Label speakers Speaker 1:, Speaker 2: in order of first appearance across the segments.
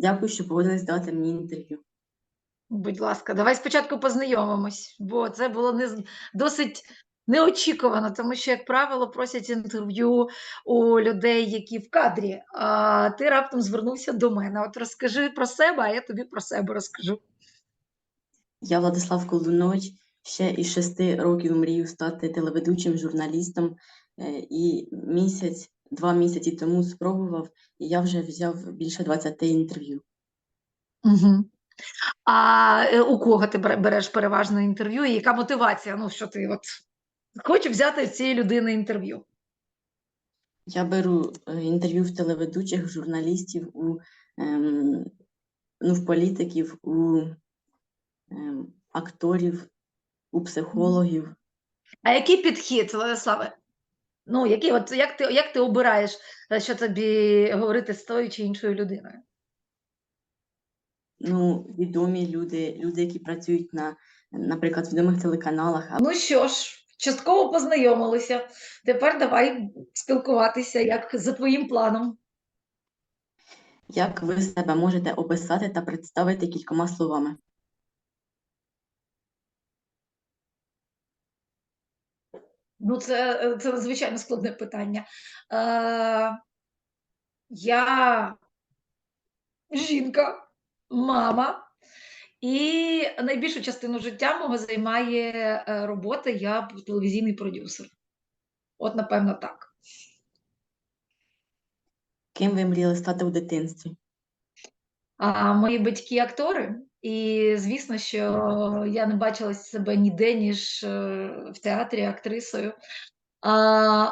Speaker 1: Дякую, що погодились дати мені інтерв'ю.
Speaker 2: Будь ласка, давай спочатку познайомимось, бо це було не досить неочікувано, тому що, як правило, просять інтерв'ю у людей, які в кадрі. А ти раптом звернувся до мене. От розкажи про себе, а я тобі про себе розкажу.
Speaker 1: Я Владислав Колдунович, ще із шести років мрію стати телеведучим журналістом. е, І місяць, два місяці тому спробував, і я вже взяв більше 20 інтерв'ю.
Speaker 2: Угу. А е, у кого ти береш переважно інтерв'ю? І яка мотивація? Ну, що ти от хочу взяти в цієї людини інтерв'ю.
Speaker 1: Я беру е, інтерв'ю в телеведучих, журналістів, у, ем, ну, в політиків, у ем, акторів, у психологів.
Speaker 2: А який підхід, Владиславе? Ну, який, от як ти, як ти обираєш, е, що тобі говорити з тою чи іншою людиною?
Speaker 1: Ну, відомі люди, люди, які працюють на, наприклад, відомих телеканалах,
Speaker 2: Ну що ж, частково познайомилися. Тепер давай спілкуватися, як за твоїм планом.
Speaker 1: як ви себе можете описати та представити кількома словами?
Speaker 2: Ну, це, е, це надзвичайно складне питання. Е, я жінка, мама, і найбільшу частину життя мого займає е, робота, я телевізійний продюсер. От, напевно, так.
Speaker 1: Ким ви мріяли стати у дитинстві?
Speaker 2: А мої батьки актори, і звісно, що я не бачила себе ніде, ніж е, в театрі актрисою. А,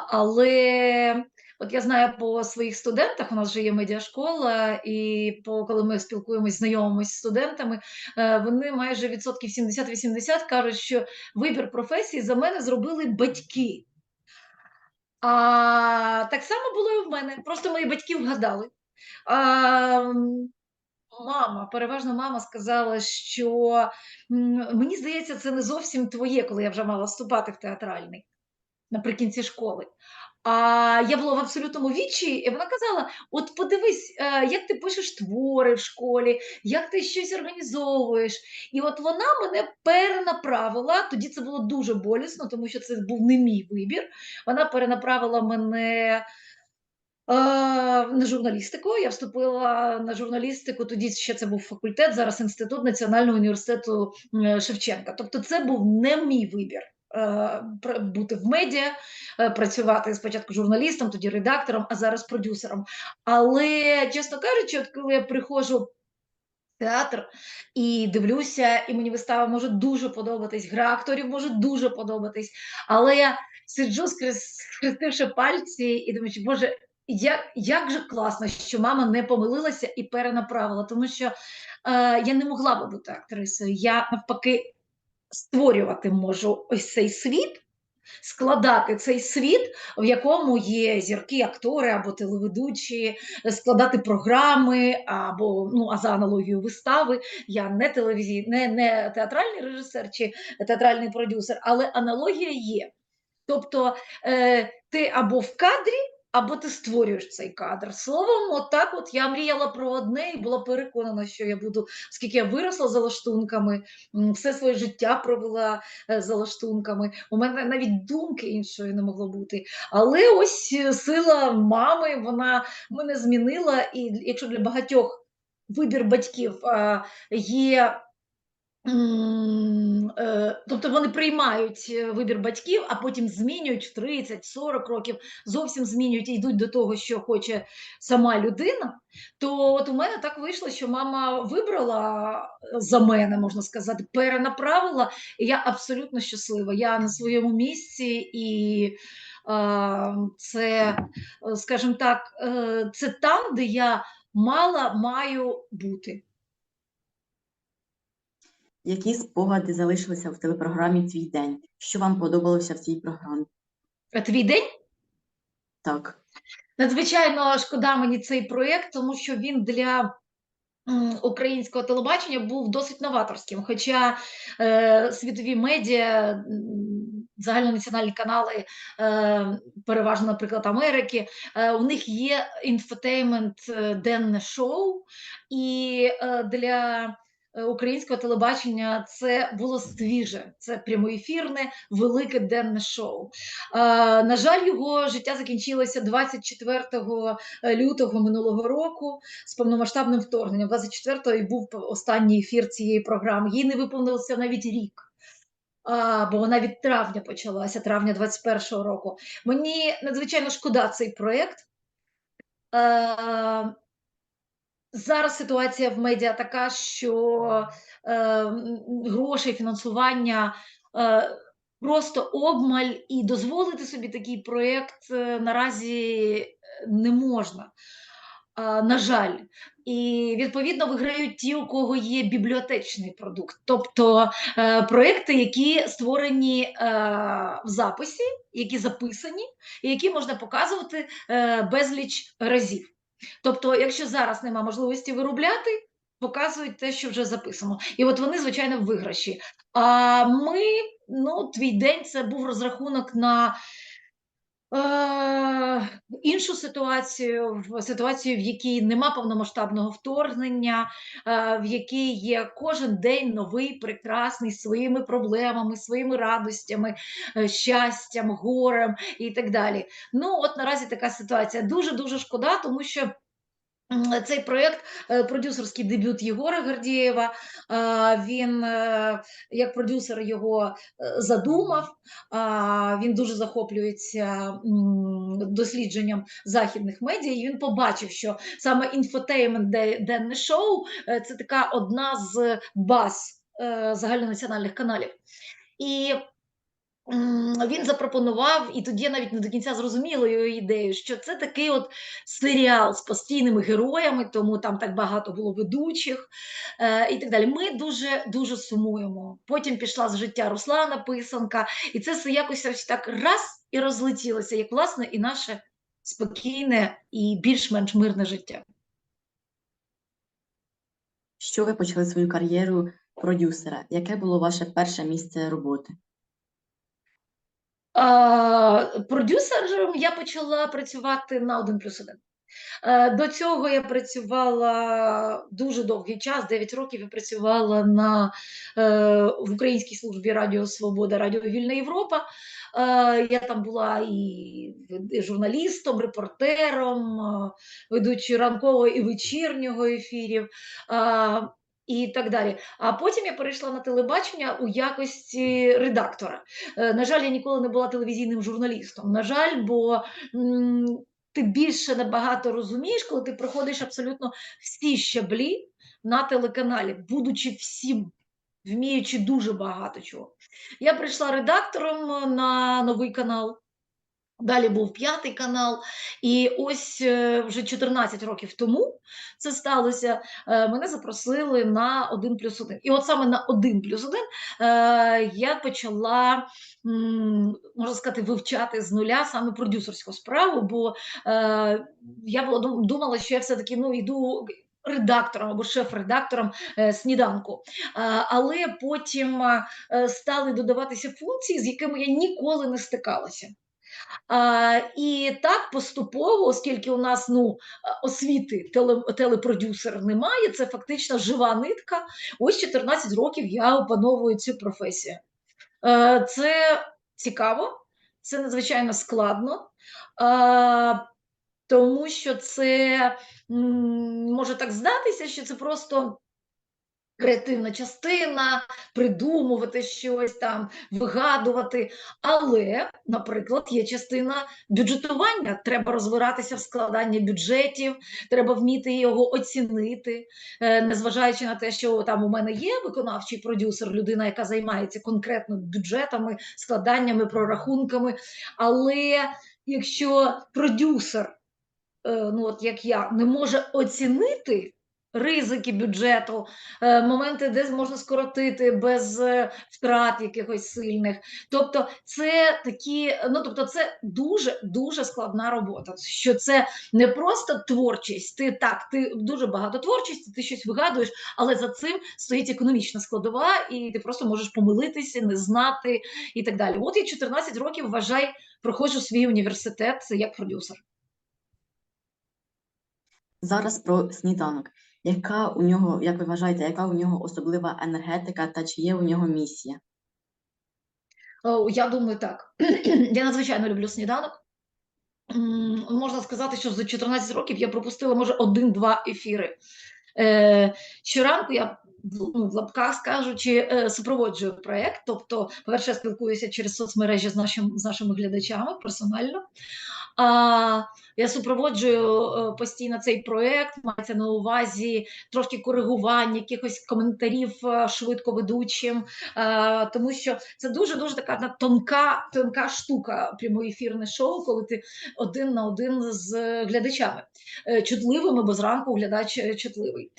Speaker 2: але от я знаю по своїх студентах, у нас же є медіашкола, і по коли ми спілкуємось, знайомимось з студентами, е, вони майже відсотків 70-80 кажуть, що вибір професії за мене зробили батьки. А так само було і в мене. Просто мої батьки вгадали. А, Мама, переважно мама сказала, що мені здається, це не зовсім твоє, коли я вже мала вступати в театральний наприкінці школи. А я була в абсолютному вічі, і вона казала: от подивись, е, як ти пишеш твори в школі, як ти щось організовуєш. І от вона мене перенаправила. Тоді це було дуже болісно, тому що це був не мій вибір. Вона перенаправила мене. Е, На журналістику я вступила на журналістику. Тоді ще це був факультет, зараз інститут Національного університету е, Шевченка. Тобто, це був не мій вибір е, бути в медіа, працювати спочатку журналістом, тоді редактором, а зараз продюсером. Але, чесно кажучи, от коли я приходжу в театр і дивлюся, і мені вистава може дуже подобатись, гра акторів може дуже подобатись, але я сиджу, скрес- схрестивши пальці, і думаю, боже. Як, як же класно, що мама не помилилася і перенаправила, тому що е, я не могла би бути актрисою. Я навпаки створювати можу ось цей світ, складати цей світ, в якому є зірки, актори або телеведучі, складати програми, або ну, а за аналогією вистави. Я не телевізій, не, не театральний режисер чи театральний продюсер, але аналогія є. Тобто е, ти або в кадрі, або ти створюєш цей кадр. Словом, отак от я мріяла про одне і була переконана, що я буду, оскільки я виросла за лаштунками, все своє життя провела е, за лаштунками. У мене навіть думки іншої не могло бути. Але ось е, сила мами, вона мене змінила, і якщо для багатьох вибір батьків є. Е, Тобто вони приймають е, вибір батьків, а потім змінюють в 30-40 років, зовсім змінюють і йдуть до того, що хоче сама людина. То от у мене так вийшло, що мама вибрала за мене, можна сказати, перенаправила, і я абсолютно щаслива. Я на своєму місці, і е, це, е, скажімо так, е, це там, де я мала маю бути.
Speaker 1: Які спогади залишилися в телепрограмі Твій день? Що вам подобалося в цій програмі?
Speaker 2: А твій день?
Speaker 1: Так,
Speaker 2: Надзвичайно шкода мені цей проєкт, тому що він для українського телебачення був досить новаторським. Хоча е, світові медіа, загальнонаціональні канали, е, переважно, наприклад, Америки, е, у них є інфотеймент е, денне шоу, і е, для українського телебачення це було свіже, це прямоефірне, велике денне шоу. Е, на жаль, його життя закінчилося 24 лютого минулого року з повномасштабним вторгненням. 24-го і був останній ефір цієї програми. Їй не виповнилося навіть рік. А, бо вона від травня почалася, травня 21-го року. Мені надзвичайно шкода цей проєкт. Е, зараз ситуація в медіа така, що е, грошей, фінансування е, просто обмаль, і дозволити собі такий проєкт е, наразі е, не можна. А, на жаль, і відповідно виграють ті, у кого є бібліотечний продукт, тобто е, проекти, які створені е, в записі, які записані, і які можна показувати е, безліч разів. Тобто, якщо зараз нема можливості виробляти, показують те, що вже записано. І от вони, звичайно, в виграші. А ми, ну, твій день це був розрахунок на. Е, іншу ситуацію, в ситуацію, в якій нема повномасштабного вторгнення, е, в якій є кожен день новий, прекрасний, своїми проблемами, своїми радостями, е, щастям, горем і так далі. Ну, от наразі така ситуація. Дуже дуже шкода, тому що. Цей проєкт е, продюсерський дебют Єгора Гордієва. Він е, як продюсер його е, задумав. Він дуже захоплюється дослідженням західних медіа. І він побачив, що саме інфотеймент де- денне шоу це така одна з баз загальнонаціональних каналів. І він запропонував, і тоді навіть не до кінця зрозуміла його ідею, що це такий от серіал з постійними героями, тому там так багато було ведучих е, і так далі. Ми дуже дуже сумуємо. Потім пішла з життя Руслана Писанка, і це все якось ось так раз і розлетілося, як власне і наше спокійне і більш-менш мирне життя.
Speaker 1: Що ви почали свою кар'єру продюсера? Яке було ваше перше місце роботи?
Speaker 2: Продюсером я почала працювати на 1 плюс 1. Е, До цього я працювала дуже довгий час, 9 років я працювала на, е, в Українській службі Радіо Свобода, Радіо Вільна Європа. Я там була і журналістом, репортером, ведучою ранкового і вечірнього ефірів. І так далі. А потім я перейшла на телебачення у якості редактора. Е, На жаль, я ніколи не була телевізійним журналістом. На жаль, бо ти більше набагато розумієш, коли ти проходиш абсолютно всі щаблі на телеканалі, будучи всім, вміючи дуже багато чого. Я прийшла редактором на новий канал. Далі був п'ятий канал, і ось е, вже 14 років тому це сталося. е, Мене запросили на 1 плюс 1. І от саме на 1 плюс 1 е, я почала, можна сказати, вивчати з нуля саме продюсерську справу, бо я була дум- думала, що я все-таки ну, йду редактором або шеф-редактором сніданку. Але потім стали додаватися функції, з якими я ніколи не стикалася. І так поступово, оскільки у нас ну, освіти теле, телепродюсер немає, це фактично жива нитка. Ось 14 років я опановую цю професію. Е, Це цікаво, це надзвичайно складно, тому що це може так здатися, що це просто креативна частина, придумувати щось там, вигадувати. Але, наприклад, є частина бюджетування. Треба розбиратися в складанні бюджетів, треба вміти його оцінити, е, незважаючи на те, що там у мене є виконавчий продюсер, людина, яка займається конкретно бюджетами, складаннями, прорахунками. Але якщо продюсер, е, ну от як я, не може оцінити ризики бюджету, е, моменти, де можна скоротити без е, втрат якихось сильних. Тобто, це такі, ну тобто, це дуже дуже складна робота. Що це не просто творчість. Ти так, ти дуже багато творчості, ти щось вигадуєш, але за цим стоїть економічна складова, і ти просто можеш помилитися, не знати і так далі. От я 14 років вважай, проходжу свій університет як продюсер.
Speaker 1: Зараз про сніданок. Яка у нього, як ви вважаєте, яка у нього особлива енергетика та чи є у нього місія?
Speaker 2: О, Я думаю, так. Я надзвичайно люблю сніданок. Можна сказати, що за 14 років я пропустила, може, один-два ефіри. Е, щоранку я в- ну, лапках скажучи, е, супроводжую проєкт. Тобто, по-перше, спілкуюся через соцмережі з, нашим, з нашими глядачами персонально. А, я супроводжую е, постійно цей проєкт, мається на увазі трошки коригування, якихось коментарів е, швидко ведучим, е, тому що це дуже дуже така тонка, тонка штука, прямоефірне шоу, коли ти один на один з глядачами. Чутливими, бо зранку глядач чутливий.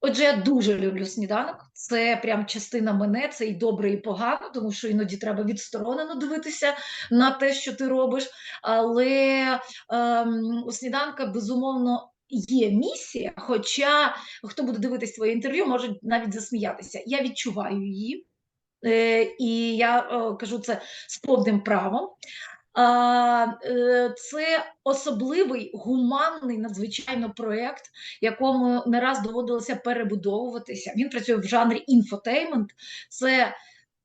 Speaker 2: Отже, я дуже люблю сніданок. Це прям частина мене, це і добре, і погано, тому що іноді треба відсторонено дивитися на те, що ти робиш. Але ем, у сніданка безумовно. Є місія, хоча хто буде дивитись твоє інтерв'ю, може навіть засміятися. Я відчуваю її, е, і я е, кажу це з повним правом. Е, Це особливий гуманний надзвичайно проєкт, якому не раз доводилося перебудовуватися. Він працює в жанрі інфотеймент. Це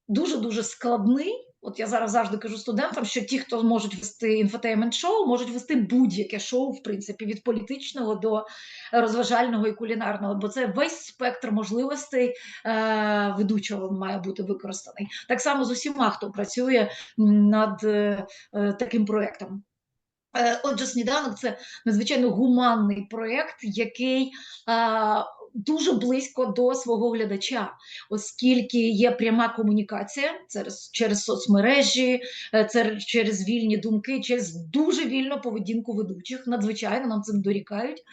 Speaker 2: дуже дуже складний. От я зараз завжди кажу студентам, що ті, хто можуть вести інфотеймент шоу, можуть вести будь-яке шоу, в принципі, від політичного до розважального і кулінарного, бо це весь спектр можливостей е, ведучого має бути використаний. Так само з усіма, хто працює над е, е, таким проєктом. Е, Отже, сніданок це надзвичайно гуманний проєкт, який а, дуже близько до свого глядача, оскільки є пряма комунікація через, через соцмережі, е, це через вільні думки, через дуже вільну поведінку ведучих. Надзвичайно нам цим дорікають.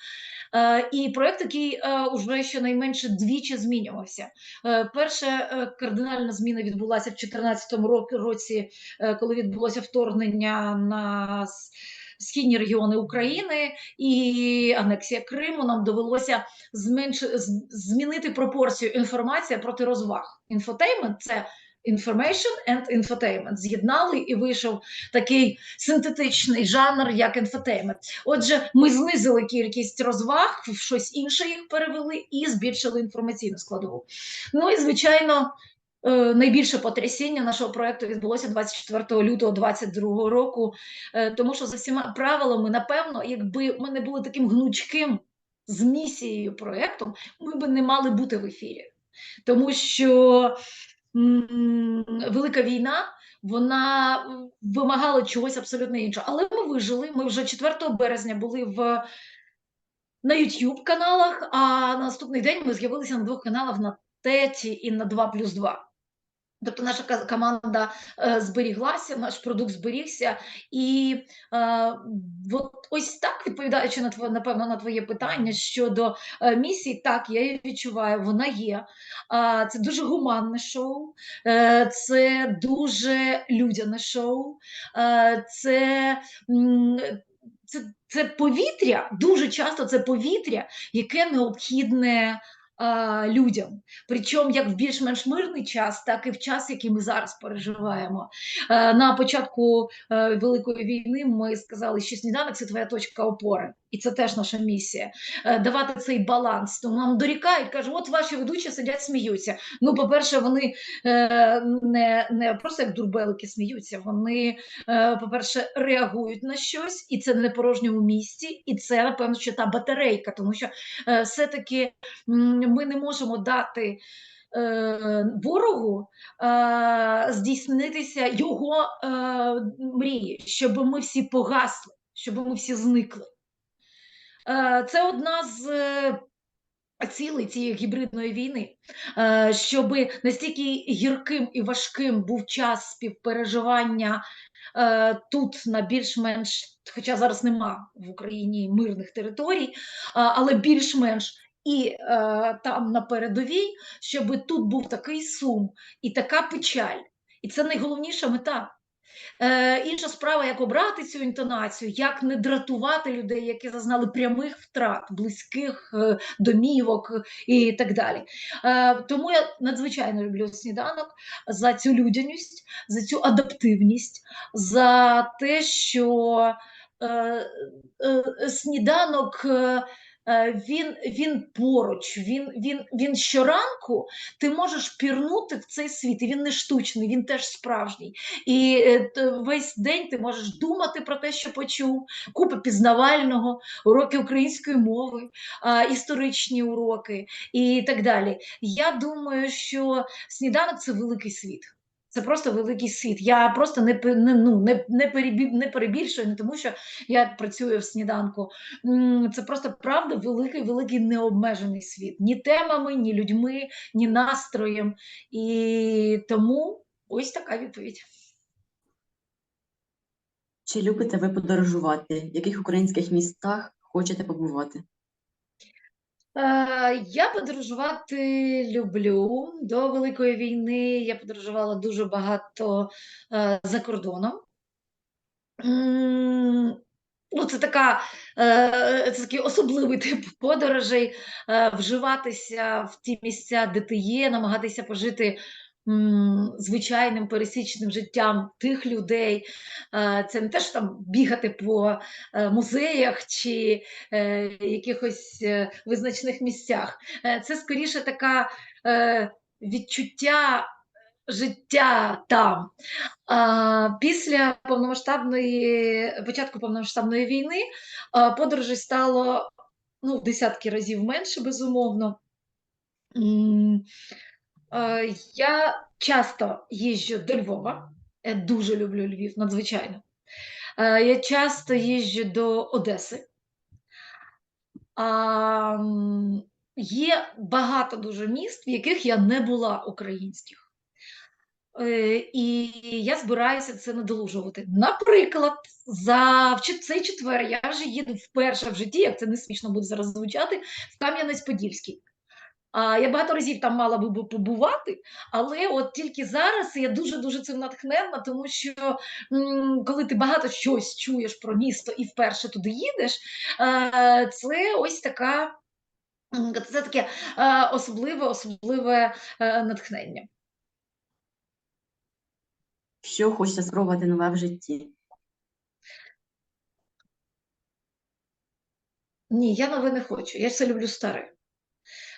Speaker 2: Е, І проєкт, який е, уже щонайменше двічі змінювався. Перша кардинальна зміна відбулася в 2014 році, коли відбулося вторгнення на східні регіони України і анексія Криму. Нам довелося зменши, з- змінити пропорцію інформація проти розваг. Інфотеймент це Information and Infotainment. З'єднали і вийшов такий синтетичний жанр, як інфотеймент. Отже, ми знизили кількість розваг, в щось інше їх перевели і збільшили інформаційну складову. Ну і звичайно. Е, Найбільше потрясіння нашого проекту відбулося 24 лютого 2022 року, е, тому що за всіма правилами, напевно, якби ми не були таким гнучким з місією проектом, ми б не мали бути в ефірі, тому що велика війна. Вона вимагала чогось абсолютно іншого. Але ми вижили. Ми вже 4 березня були в на YouTube каналах, а на наступний день ми з'явилися на двох каналах на ТЕТі і на 2 плюс 2. Тобто наша команда е, зберіглася, наш продукт зберігся, і е, от ось так відповідаючи на тво, напевно на твоє питання щодо е, місії, так я її відчуваю, вона є. А, це дуже гуманне шоу, е, це дуже людяне шоу, е, це. це, це повітря, дуже часто це повітря, яке необхідне людям. Причому як в більш-менш мирний час, так і в час, який ми зараз переживаємо. Е, На початку е, Великої війни ми сказали, що сніданок це твоя точка опори, і це теж наша місія. Е, Давати цей баланс. Тому нам дорікають, кажуть, от ваші ведучі сидять, сміються. Ну, по-перше, вони е, не, не просто як дурбелики сміються, вони, е, по-перше, реагують на щось, і це не порожньому місці, і це, напевно, що та батарейка, тому що все-таки ми не можемо дати ворогу здійснитися його мрії, щоб ми всі погасли, щоб ми всі зникли. Е, це одна з е, цілей цієї гібридної війни, е, щоб настільки гірким і важким був час співпереживання тут на більш-менш, хоча зараз нема в Україні мирних територій, але більш-менш і е, там на передовій, щоб тут був такий сум і така печаль. І це найголовніша мета. Е, інша справа, як обрати цю інтонацію, як не дратувати людей, які зазнали прямих втрат, близьких е, домівок і так далі. Е, тому я надзвичайно люблю сніданок за цю людяність, за цю адаптивність, за те, що е, е, сніданок. е, Він, він поруч, він, він, він щоранку ти можеш пірнути в цей світ, і він не штучний, він теж справжній. І е, весь день ти можеш думати про те, що почув, купа пізнавального, уроки української мови, історичні уроки і так далі. Я думаю, що сніданок це великий світ. Це просто великий світ. Я просто не, не, ну, не, не, перебі, не перебільшую, не тому що я працюю в сніданку. Це просто правда великий, великий необмежений світ. Ні темами, ні людьми, ні настроєм. І тому ось така відповідь.
Speaker 1: Чи любите ви подорожувати? В яких українських містах хочете побувати?
Speaker 2: Е, Я подорожувати люблю. До Великої війни я подорожувала дуже багато е, за кордоном. Ну, це така, е, це такий особливий тип подорожей, вживатися в ті місця, де ти є, намагатися пожити звичайним пересічним життям тих людей. Е, Це не те, що там бігати по е, музеях чи е, якихось визначних місцях. Це скоріше така відчуття життя там. Після повномасштабної початку повномасштабної війни подорожей стало ну, десятки разів менше, безумовно. А, я часто їжджу до Львова. Я дуже люблю Львів, надзвичайно. Я часто їжджу до Одеси. Є багато дуже міст, в яких я не була українських. Е, І я збираюся це надолужувати. Наприклад, за цей четвер я вже їду вперше в житті, як це не смішно буде зараз звучати, в Кам'янець-Подільський. А я багато разів там мала би побувати, але от тільки зараз я дуже дуже цим натхненна, тому що м, коли ти багато щось чуєш про місто і вперше туди їдеш, е, це ось така. Це таке е, особливе, особливе е, натхнення.
Speaker 1: Що хочете спробувати нове в житті?
Speaker 2: Ні, я нове не хочу. Я все люблю старе.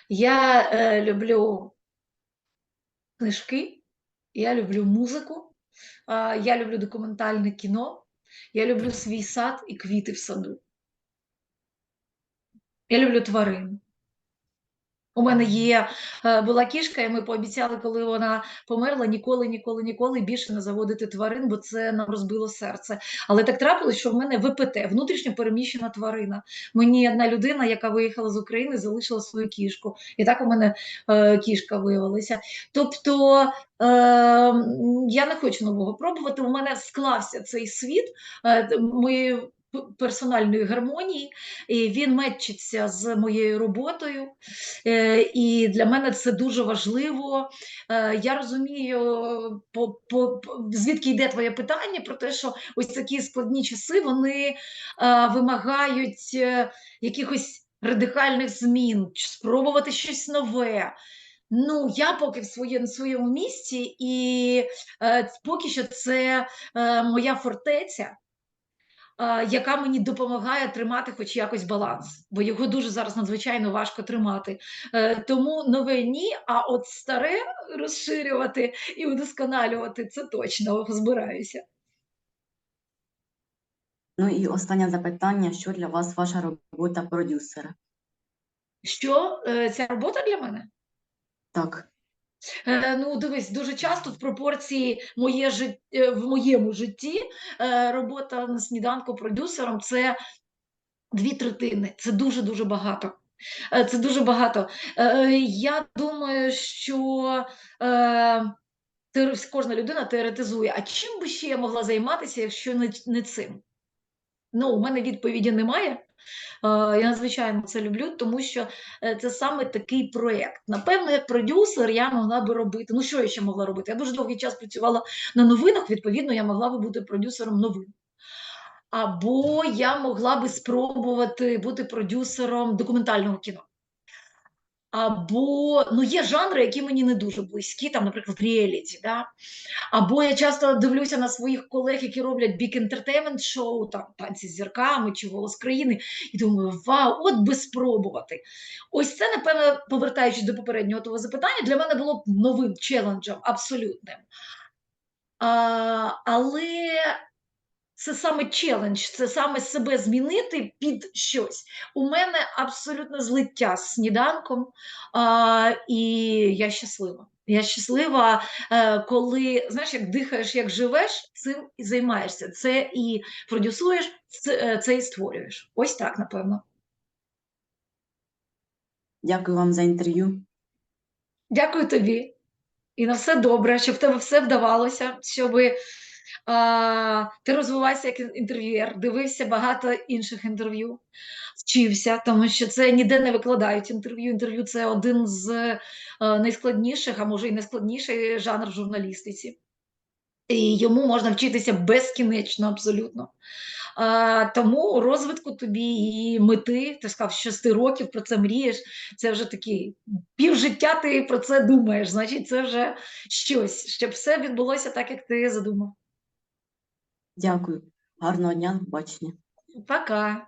Speaker 2: Я е, люблю книжки, я люблю музику, е, я люблю документальне кіно, я люблю свій сад і квіти в саду. Я люблю тварин. У мене є е, була кішка, і ми пообіцяли, коли вона померла, ніколи, ніколи, ніколи більше не заводити тварин, бо це нам розбило серце. Але так трапилось, що в мене ВПТ, внутрішньо переміщена тварина. Мені одна людина, яка виїхала з України, залишила свою кішку. І так у мене е, кішка виявилася. Тобто е, я не хочу нового пробувати. У мене склався цей світ. Е, п- персональної гармонії, і він мечиться з моєю роботою. Е, І для мене це дуже важливо. Е, Я розумію, по, по, звідки йде твоє питання про те, що ось такі складні часи вони е, вимагають якихось радикальних змін, спробувати щось нове. Ну, я поки в своє, своєму місці, і е, поки що це е, моя фортеця яка мені допомагає тримати хоч якось баланс, бо його дуже зараз надзвичайно важко тримати. Е, Тому нове ні, а от старе розширювати і удосконалювати це точно збираюся.
Speaker 1: Ну і останнє запитання: що для вас ваша робота продюсера?
Speaker 2: Що е, ця робота для мене?
Speaker 1: Так,
Speaker 2: Е, Ну, дивись, дуже часто в пропорції моє жит... е, в моєму житті е, робота на сніданку продюсером це дві третини. Це дуже дуже багато. Це дуже багато. Я думаю, що кожна людина теоретизує, а чим би ще я могла займатися, якщо не, не цим? Ну, у мене відповіді немає. Е, Я надзвичайно це люблю, тому що е, це саме такий проєкт. Напевно, як продюсер я могла би робити. Ну, що я ще могла робити? Я дуже довгий час працювала на новинах, відповідно, я могла би бути продюсером новин. Або я могла би спробувати бути продюсером документального кіно. Або ну, є жанри, які мені не дуже близькі, там, наприклад, реаліті. Да? Або я часто дивлюся на своїх колег, які роблять бік ентертеймент шоу, там танці з зірками чи голос країни, і думаю, вау, от би спробувати. Ось це, напевно, повертаючись до попереднього того запитання, для мене було б новим челенджем, абсолютним. А, але це саме челендж, це саме себе змінити під щось. У мене абсолютно злиття з сніданком, а, і я щаслива. Я щаслива, е, коли знаєш, як дихаєш, як живеш, цим і займаєшся. Це і продюсуєш, це, е, це і створюєш. Ось так, напевно.
Speaker 1: Дякую вам за інтерв'ю.
Speaker 2: Дякую тобі. І на все добре, щоб в тебе все вдавалося, щоб а, ти розвивався як інтерв'юєр, дивився багато інших інтерв'ю, вчився, тому що це ніде не викладають інтерв'ю. Інтерв'ю це один з е, найскладніших, а може і найскладніший жанр в журналістиці. І йому можна вчитися безкінечно, абсолютно. А, тому розвитку тобі і мети, ти сказав, з 6 років про це мрієш. Це вже такий півжиття ти про це думаєш. Значить, це вже щось, щоб все відбулося так, як ти задумав.
Speaker 1: Дякую. Гарного дня, побачення.
Speaker 2: Пока.